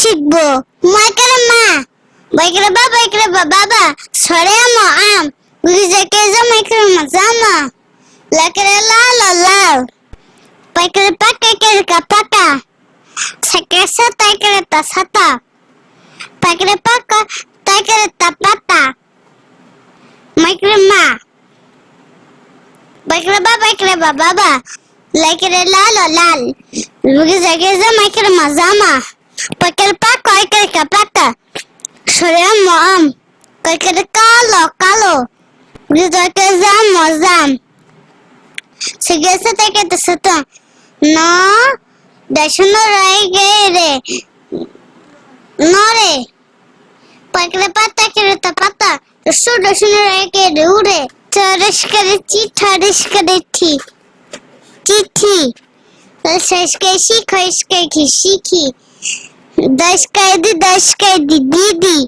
শিখব। মাইকেরে মা। বাইকেরে বা বাইকেরে বাবা। সরে আমো, আম। গুলি যাকে যা মাইকেরে মা জামা। লাকেরে লাল লাল বাইকেরে পাকে কেরে কা পাকা সাইকেরে সা তাইকেরে তা সাতা পাকেরে পাকা তাইকেরে তা পাতা মাইকেরে মা। বাইকেরে বা বাইকেরে বাবা। লাইকেরে লাল। লাল গুলি যাকে যা মাইকেরে মা জামা। Pakai pakai pakai pakai. Saya mau am. Pakai kalau kalau. Gitu ke zam mau zam. Segesa tak kita satu. No. Dashno rai gere. No re. Pakai pata kira ta pata. Su dashno rai gere ure. Charish kare chi charish kare thi. Chithi. শেষ কেছি খৈস কেছি শিখি দশ কেদি দশ কেদি দিদি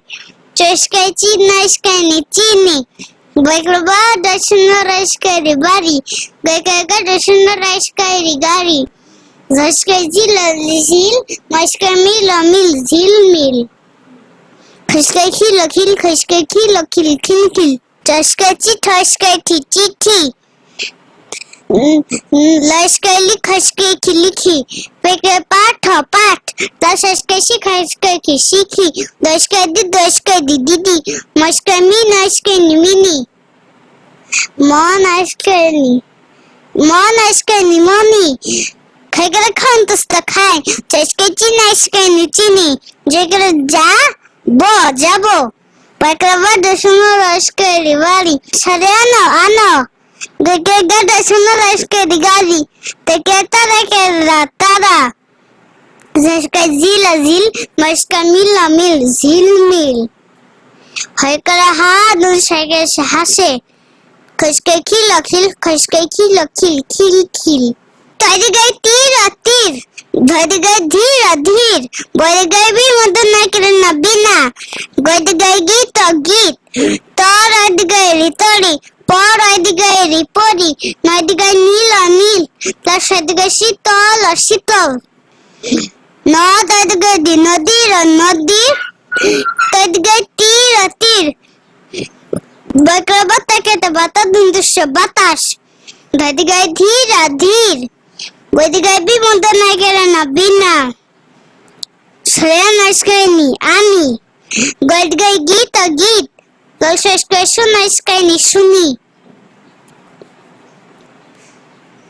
চশ কেছি নশ কেনি চিনি বৈক্রবা দশন রস Kerry বাড়ি গৈকা দশন রস কেরি গাড়ি দশ কেজি ললিশিল মশকে মিল মিল ঝিল মিল খসকে খিল খিল খসকে খিল খিল লস্কে লিখসকে কি লিখি পেকে পাঠ পাঠ দশকে শিখসকে কি শিখি দশকে দি দশকে দি দিদি মস্কে মি নস্কে নি মিনি মন আজকে নি মন আজকে নি মনি খাইগেলে খান তস্ত খাই চেসকে চিনি আজকে নি চিনি যেগেলে যা ব যাব পাকরা বাদ সুন্দর আজকে রিবারি সারে আনো আনো de qué gata son las que digari, de qué tara que la tara. Zashka zila zil, mashka mila mil, zil mil. Haykara ha dun shake shahase. Kashke kilo kil, kashke kilo kil, kil kil. তৈরি গায়ে তীর আর তীর ধরে। গায়ে ধীর আর ধীর। বলে গায়ে বি মতো না করে না। বিনা গইতে গায়ে গীত। গীত তোর আদি গায়ে রিতরি, পর আদি গায়ে রিপরি নদী গায়ে নীল আর নীল, তার সাথে গায়ে শীতল। আর নদ আদি গায়ে দি নদীর আর নদী তার গায়ে তীর আর তীর। বক্রবত থেকে বাতা দুন্দুষ্য বাতাস। ধরে গায়ে ধীর আর ধীর। বৈদি গায়ে বিমন্ত না গেলে না, বিনা। শ্রেয়া নাইসকাইনি আমি। গল্ড গায়ে গীত। আর গীত গল শেষ করে শোনাইসকাইনি শুনি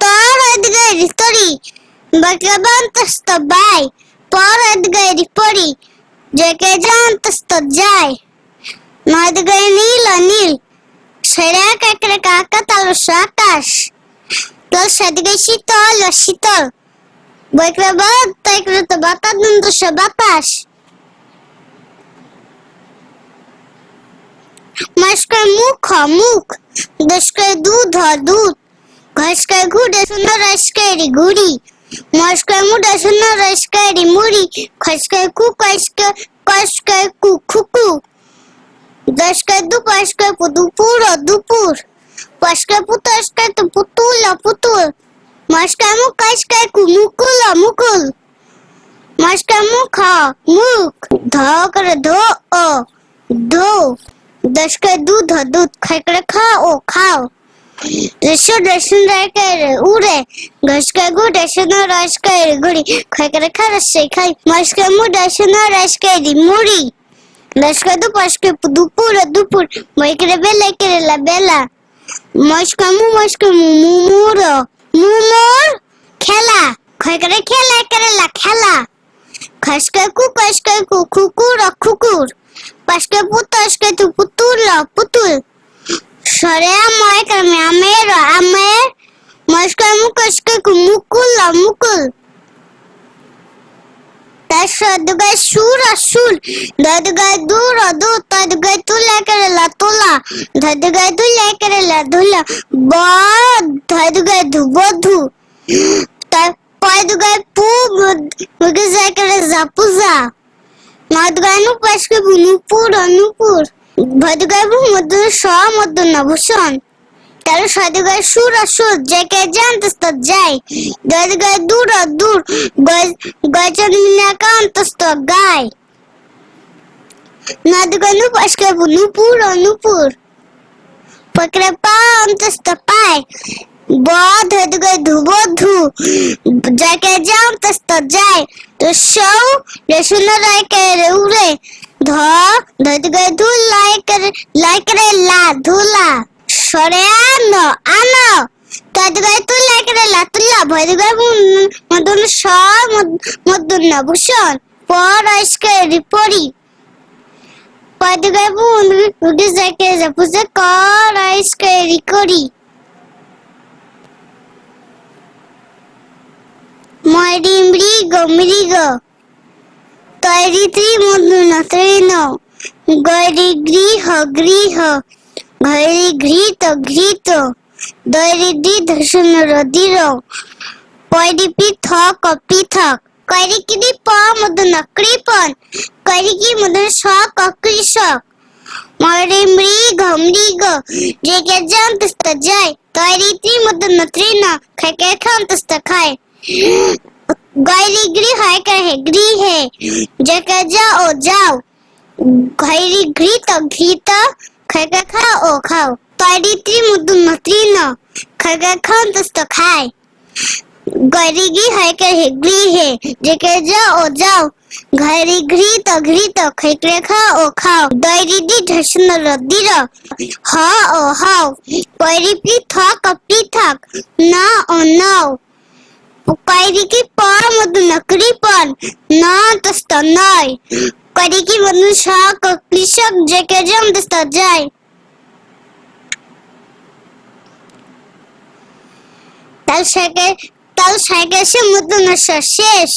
তোর অদগায় রিতরি বক্রবন্তস্ত বাই। পর অদগায় রিপরি যেকে জান্তস্ত যায়। নদ গায়ে নীল নীল সেরা কাকরে কাকা তালস আকাশ। তোর সাদিকে শীতল শীতল। বৈক্রে বাদ? তাইক্রে তো বাতাস নন্দস বাতাস। মাসকে মুখ মুখ। দশকে দুধ দুধ। ঘসকে ঘুরে শূন্য রসকেরি ঘুরি মস্কে মুড়ে শূন্য রসকেরি মুড়ি। খসকে কু কসকে কসকে কু খুকু দশকে দু পাঁচকে দুপুর দুপুর। পুতুল ও পুতুল মাসকে মুখ কসকে কু মুকুল ও মুকুল মাসকে মুখ মুখ ধ করে ধো ও ধো দশকে দুধ দুধ খাইকরে খাও খাও রেশু রেশন রেখে উড়ে ঘসকে গুড়ে শুনো রস করে গুড়ি খাইকরে খারসে খাই মাসকে মুড়ে শুনো রস করে মুড়ি দশকে দু পাঁচকে দুপুর দুপুর বইকরে বেলা কেরেলা বেলা মস্কা মু মস্কা মু মুমুর মুমুর খেলা। খাইকরে খেলা, কেরেলা, খেলা। খসকে কু কসকে কু কুকুর কুকুর পাশকে পুতসকে তু পুতুল পুতুল। সরে আমায়, কামে আমের আমের। মস্কে মুকসকে কু মুকুল মুকুল। তার সুর আর সুর দদগায় দূর ও দূর তুলা কেরেলা তোলা ধদগায় দুলা কেরেলা ধুলা ব ধদগায় ধু। বধু তার পয়দগায় পু মুগে যায় করে জাপুজা নদগায় নু নুপুর অনুপুর ভদগায় মধ্য স মধ্য নভূষণ। তার সদগায় সুর সুর, যে জেকে জানতস্ত যাই দদগায় দূর দূর গজন মিনাকা অন্তস্ত গায়। নদগায় নুপাশকে নুপুর নুপুর পকড়ে পা অন্তস্ত পায়। বধ দদগায় ধুবধু জেকে জানতস্ত যাই তো সৌ রেশুন রায়কে উড়ে। ধ দদগায় ধু লাইক লাইক রে লা, ধুলা। সরে আনো আনো তদগায় তুলা করে ভয়দগায় মদন স মদন ভূষণ। পর আইসকে রিপরি। পদগায় বুন উঠে যাকে পুজো কর আইসকে রিকরি। মরি মৃগ মৃগ। তৈরি ত্রি মদন তৈন গরি গৃহ গৃহ। ঘরে ঘৃত ঘৃত। দৈরিদি ধর্ষণ রদির। পয়রি পৃথক পৃথক কয়রি কিরি প মদন কৃপন কয়রি কি মদন শক কৃষক মরে মৃগ মৃগ যে কে জানতস্ত যায় তৈরি ত্রি মদন তৃণ খেকে খান্তস্ত খায় গৈরি গৃহ কহে গৃহে যে কে যাও যাও ঘৈরি ঘৃত ঘৃত খাগা খাও ও খাও তৈরি ত্রিমুদুন তৃণ খাগা খাও তস্ত খায় গরি গি হাইকে হে গৃহে যেকে যাও ও যাও ঘরি ঘৃত ঘৃত খাইকে খাও ও খাও দৈরি দি ঢসন রদির হ ও হাও পৈরি পৃথক পৃথক না ও নাও কয়রি কি পর মধু কৃপন না তস্ত নয় কয়রি কি মধু শক কৃষক যেকে জম তস্ত যায় তাল শাকে তাল শাকে সে মধু শেষ।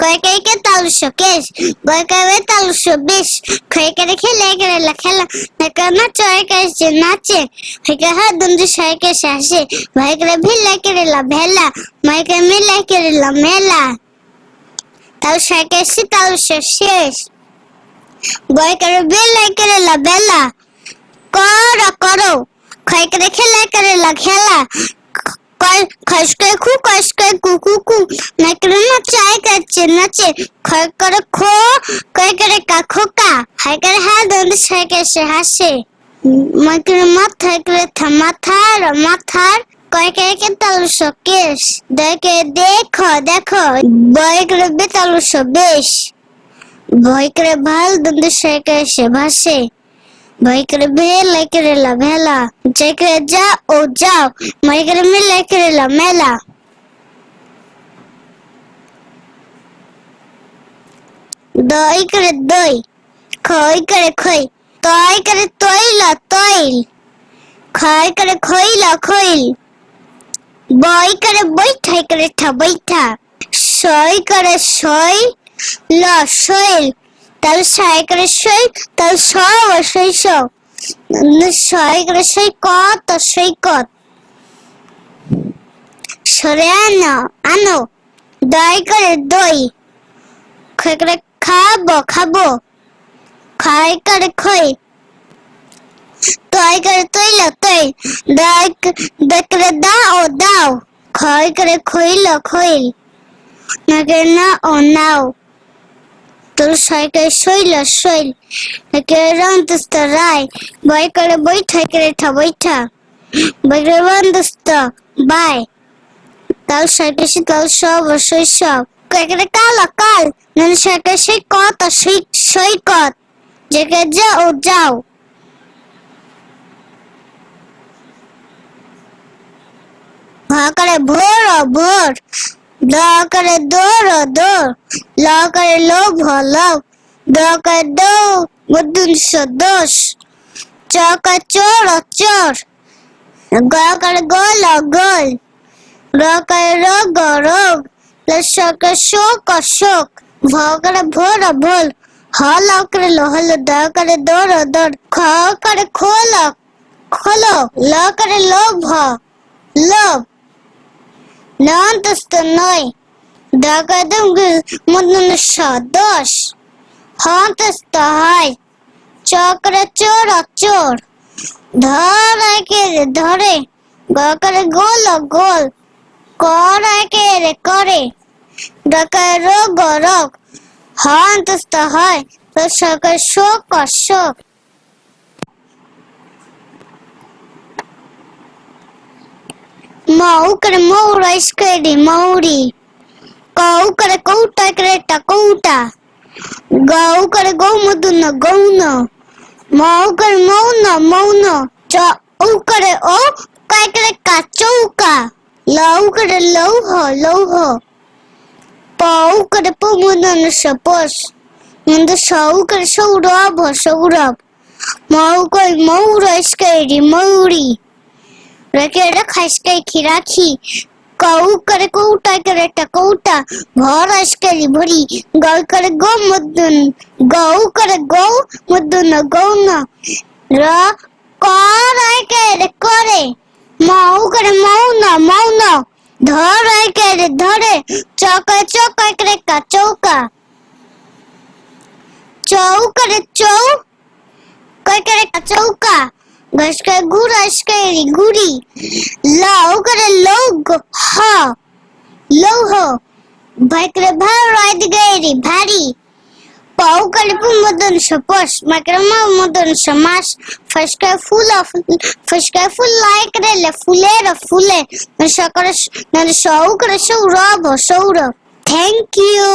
কয়কাইকে তাল শোকেশ বয়কাবে তাল বেশ খয়কারে খেলে করে খেলা না চয় কাছে নাচে। হইকে হা দন্দ শাকে শাসে ভাইকরে ভিলা করে লা ভেলা মাইকে মিলা করে লা মেলা। তাল শাকে সে তাল শেষ। বয়কারে ভিলা করে লা বেলা, কর, করো। খয়কারে খেলা করে লা খেলা খসকে খু খসকে কু কু কু। নাকরে না চাই কাচ্ছে নাচে। খয় করে খো কয় করে কা খোকা হাই করে হা দন্দ সাইকে সে হাসে। মাকরে মাথায় করে মাথার মাথার। কয় কে কে তালু শোকেশ দেখে দেখো দেখো। বয় করে বেতালু বেশ। ভয় করে ভালো দন্দ সাইকে সে ভাসে। ভয় করে ভেলা করে লা ভেলা যে করে যা ও যাও মাই করে মেলা করে লা মেলা দই করে দই খই করে খই তই করে তৈল তৈল খয় করে খইল খইল বই করে বৈঠাই করে ঠা বৈঠা সই করে সই ল সইল তাহলে ছয় করে সই তাহলে স অবশ্যই স। ছয় করে সই কত সই কত সরে আনো আনো। দই করে দই। খই করে খাব খাব। খাই করে খই। তই করে তৈল তৈ দই করে দাও দাও। খই করে খইল খইল। না না, ও নাও। তোর সাইকেল শৈল শৈল। একে রন্তস্ত রায়, বই করে বৈঠা করে ঠা বৈঠা। বই করে বন্ধস্ত বাই। তাল সাইকেল সে তাল সব সব। কয়েকটা কাল কাল নন সাইকেল সে কত, সই সৈকত যেকে যাও যাও। ভা করে ভোর ভোর। দ করে দৌড় দৌড় ল করে লোভ লোভ দ করে দৌ মধুন দোষ চ চোর চোর গ করে গোল গোল র রোগ রোগ করে শোক শোক ভ ভোর ভোল হ ল করে লো হলো দ করে দৌড় দৌড় খ করে খোল খোলো ল করে লোভ লোভ নন্তস্ত নয় ডাকাতম মদন দশ হন্তস্ত হয় চক্র চোর চোর ধরে ধরে গ করে গোল গোল করে রে করে ডকায় রোগ রোগ হন্তস্ত হয় তো সকাল শোক শোক মৌ করে মৌ রাইস করে মৌরি কৌ করে কৌটা করে কৌটা গৌ করে গৌ মধুন গৌন মৌ করে মৌন মৌন চ ও করে ও কাই করে কা চৌকা লৌ করে লৌহ লৌহ পৌ করে পমুদন সপোষ মন্দ সৌ করে সৌরভ সৌরভ মৌ কই মৌ রস করি মৌরি রেখে রে খাসকাই খিরাখি কৌ করে কৌটা করে একটা কৌটা ঘর আসকারি ভরি গৌ করে গৌ মদন গৌ করে গৌ মদন গৌন র কর রে করে মৌ করে মৌন মৌন ধর রে ধরে চকা চকা করে কা চৌকা চৌ করে চৌ কয় করে কা চৌকা ঘাস করে গুড়। গুড়ি লাউ করে লৌগ, হ। লৌহ। ভাই করে ভার রাইদ গাইরি, ভারী। পাউ করে মদন সপস মাকরে মা মদন সমাস ফসকা ফুল ফসকা ফুল লাই করে লে ফুলের ফুলে। সকরে সৌ করে সৌরভ সৌরভ। Thank you